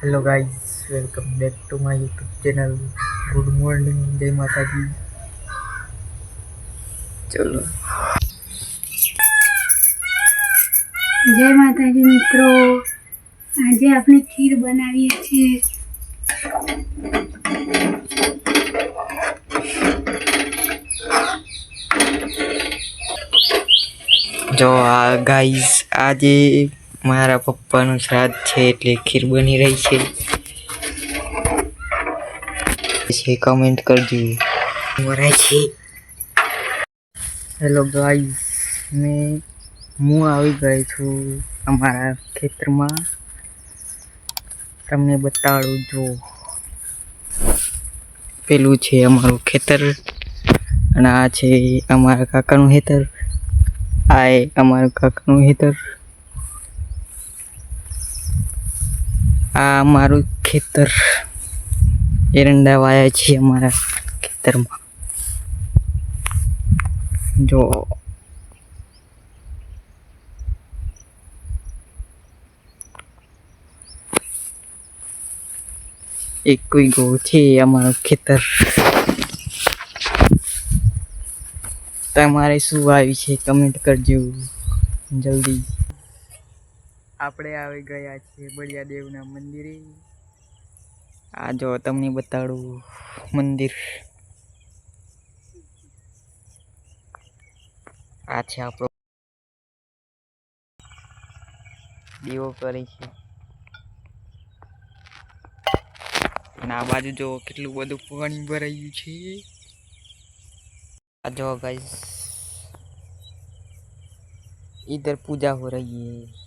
Hello guys welcome back to my YouTube channel good morning જય માતાજી ચલો જય માતાજી મિત્રો આજે આપણે ખીર બનાવીએ છીએ. જો આ ગાઈઝ આજે મારા પપ્પાનું શ્રાદ્ધ છે એટલે ખીર બની રહી છે. છે કમેન્ટ કરજો. મરાય છે. હેલો ગાઈઝ મેં હું આવી ગઈ છું અમારા ખેતરમાં. તમને બતાડું જો. પેલું છે અમારું ખેતર અને આ છે અમારા કાકાનું ખેતર. આ અમારા કાકાનું ખેતર. આ અમારું ખેતર. એરંડા વાયા છે અમારા ખેતરમાં. જો. એક કોઈ ગો છે અમારું ખેતર. તમારે શું આવી છે કમેન્ટ કરજો. જલ્દી. આપણે આવી ગયા છીએ બળિયા દેવના મંદિરે આ જો તમને બતાડું મંદિર આ છે આપણો દીવો કરે છે અને આ બાજુ જો કેટલું બધું પાણી ભરાયું છે आ जाओ गाइस इधर पूजा हो रही है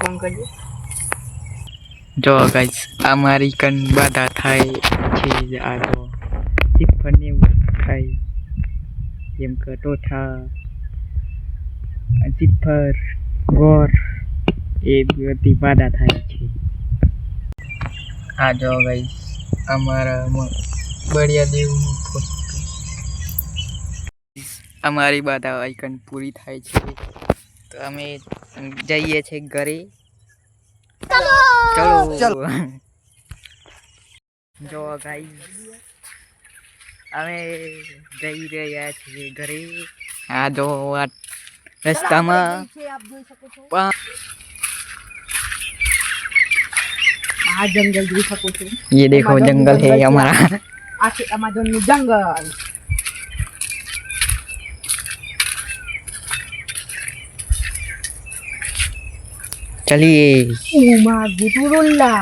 બંધ કરજો. જો ગાઈસ આ મારી કન બાધા થાય છે આ જો ટિફન ને એવું થાય. જેમ કે ટોઠા ટિફર ગોર, એ બધી બાધા થાય છે. આ જો ગાઈસ અમારા બળિયા દેવનું ફોટો અમારી બાધા આઈકન પૂરી થાય છે. તો અમે જઈએ છીએ ઘરે ચલો જો ગાઈસ અમે જઈ રહ્યા છીએ ઘરે આ જો આ રસ્તામાં આપ જોઈ શકો છો પા- આ જંગલ જોઈ શકો છો ये देखो जंगल है हमारा આ છે અમાઝોન નું જંગલ चलिए ઉમા ગુટુરુલ્લા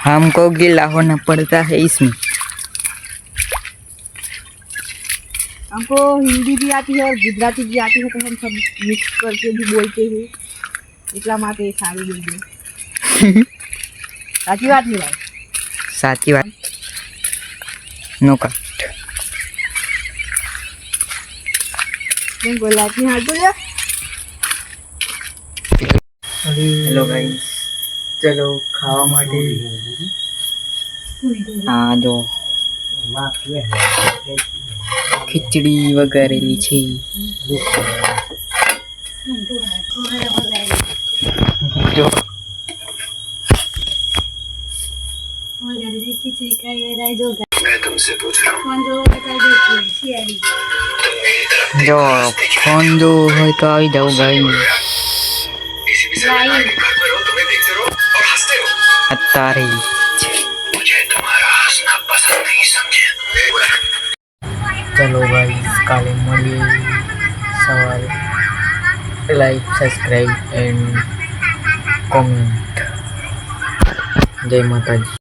हमको गिला होना पड़ता है इसमें हमको हिंदी भी आती है और गुजराती भी आती है तो हम सब मिक्स करके भी बोलते हैं એટલા માટે એ સારું બોલજો સાચી વાત નહીં ભાઈ साची बात नो का કેમ બોલાતી હા બોલ્યા હેલો ગાઈસ ચલો, ખાવા માટે. આ જો. ખીચડી વગેરે છે. જો. જો, ફોન જો હોય તો આવી જાઉં ગાઈ રાઈ અત્યારે ચલો ભાઈ કાલે મળીએ સવારે લાઈક સબસ્ક્રાઈબ એન્ડ કોમેન્ટ જય માતાજી